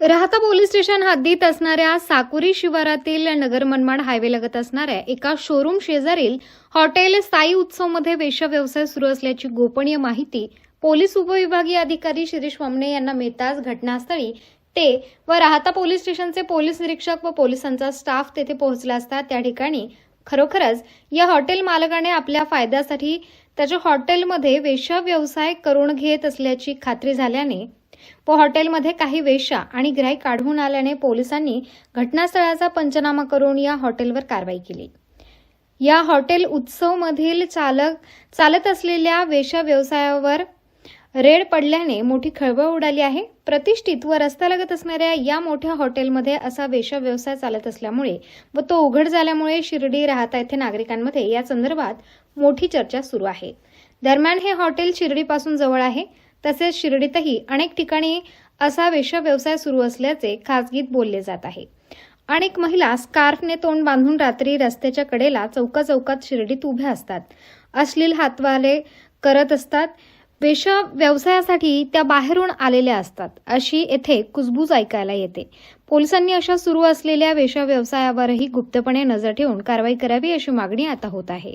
राहता police station हद्दीत असणाऱ्या साकुरी शिवारातील नगर मनमाड हायवे लगत असणाऱ्या एका शोरूम शेजारील हॉटेल साई उत्सवमध्ये वेशव्यवसाय व्यवसाय सुरू असल्याची गोपनीय माहिती पोलीस उपविभागीय अधिकारी शिरीष वामणे यांना मिळताच घटनास्थळी ते व राहता पोलीस स्टेशनचे पोलीस निरीक्षक व पोलिसांचा स्टाफ तेथे पोहोचला असता. त्या ठिकाणी खरोखरच या हॉटेल मालकाने आपल्या फायद्यासाठी त्याच्या हॉटेलमध्ये वेशव्यवसाय व्यवसाय करून घेत असल्याची खात्री झाल्याने हॉटेलमध्ये काही वेश्या आणि ग्राहक काढून आल्याने पोलिसांनी घटनास्थळाचा पंचनामा करून या हॉटेलवर कारवाई केली. या हॉटेल उत्सवमधील चालक चालत असलेल्या वेशा व्यवसायावर रेड पडल्याने मोठी खळबळ उडाली आहे. प्रतिष्ठित व रस्त्यालगत असणाऱ्या या मोठ्या हॉटेलमध्ये असा वेशा व्यवसाय चालत असल्यामुळे व तो उघड झाल्यामुळे शिर्डी राहता येथे नागरिकांमध्ये या संदर्भात मोठी चर्चा सुरू आहे. दरम्यान हे हॉटेल शिर्डीपासून जवळ आहे. तसेच शिर्डीतही अनेक ठिकाणी असा वेशव्यवसाय व्यवसाय सुरू असल्याचे खासगीत बोलले जात आहे. अनेक महिला स्कार्फने तोंड बांधून रात्री रस्त्याच्या कडेला चौका चौकात शिर्डीत उभ्या असतात. अश्लील हातवाले करत असतात. वेश्या व्यवसायासाठी त्या बाहेरून आलेल्या असतात. अशी येथे कुजबूज ऐकायला येते. पोलिसांनी अशा सुरू असलेल्या वेश्या व्यवसायावरही गुप्तपणे नजर ठेवून कारवाई करावी अशी मागणी आता होत आहे.